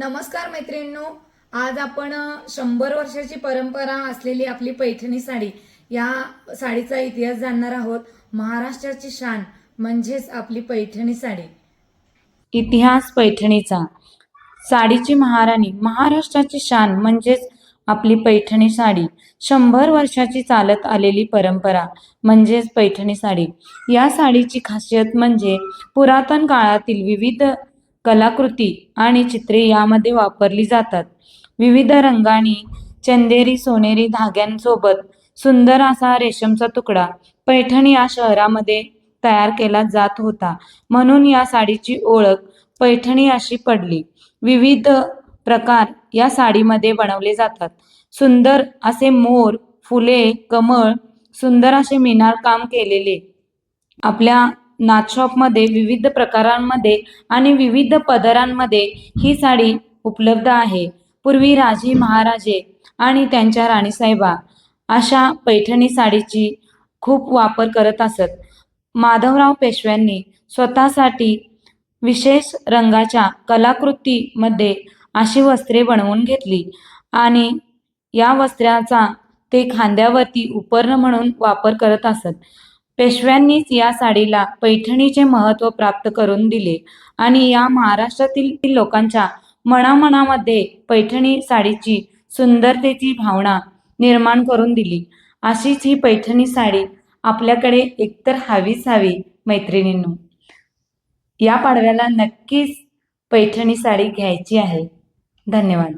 नमस्कार मैत्रिणींनो आज आपण शंभर वर्षाची परंपरा असलेली आपली पैठणी साडी या साडीचा इतिहास जाणणार आहोत. महाराष्ट्राची शान म्हणजेच आपली पैठणी साडी. इतिहास पैठणीचा. साडीची महाराणी महाराष्ट्राची शान म्हणजेच आपली पैठणी साडी. शंभर वर्षाची चालत आलेली परंपरा म्हणजेच पैठणी साडी. या साडीची खासियत म्हणजे पुरातन काळातील विविध कलाकृती आणि चित्रे यामध्ये वापरली जातात. विविध रंगांनी चंदेरी सोनेरी धाग्यांसोबत सुंदर असा रेशमचा तुकडा पैठणी या शहरामध्ये तयार केला जात होता. म्हणून या साडीची ओळख पैठणी अशी पडली. विविध प्रकार या साडीमध्ये बनवले जातात. सुंदर असे मोर फुले कमळ सुंदर असे मिनार काम केलेले आपल्या नाथशॉपमध्ये विविध प्रकारांमध्ये आणि विविध पदरांमध्ये ही साडी उपलब्ध आहे. पूर्वी राजे महाराजे आणि त्यांच्या राणीसाहेबा अशा पैठणी साडीची खूप वापर करत असत. माधवराव पेशव्यांनी स्वतःसाठी विशेष रंगाच्या कलाकृतीमध्ये अशी वस्त्रे बनवून घेतली आणि या वस्त्राचा ते खांद्यावरती उपर्ण म्हणून वापर करत असत. पेशव्यांनीच या साडीला पैठणीचे महत्त्व प्राप्त करून दिले आणि या महाराष्ट्रातील लोकांच्या मनामनामध्ये पैठणी साडीची सुंदरतेची भावना निर्माण करून दिली. अशीच ही पैठणी साडी आपल्याकडे एकतर हवीच हवी मैत्रिणींनो. या पाडव्याला नक्कीच पैठणी साडी घ्यायची आहे. धन्यवाद.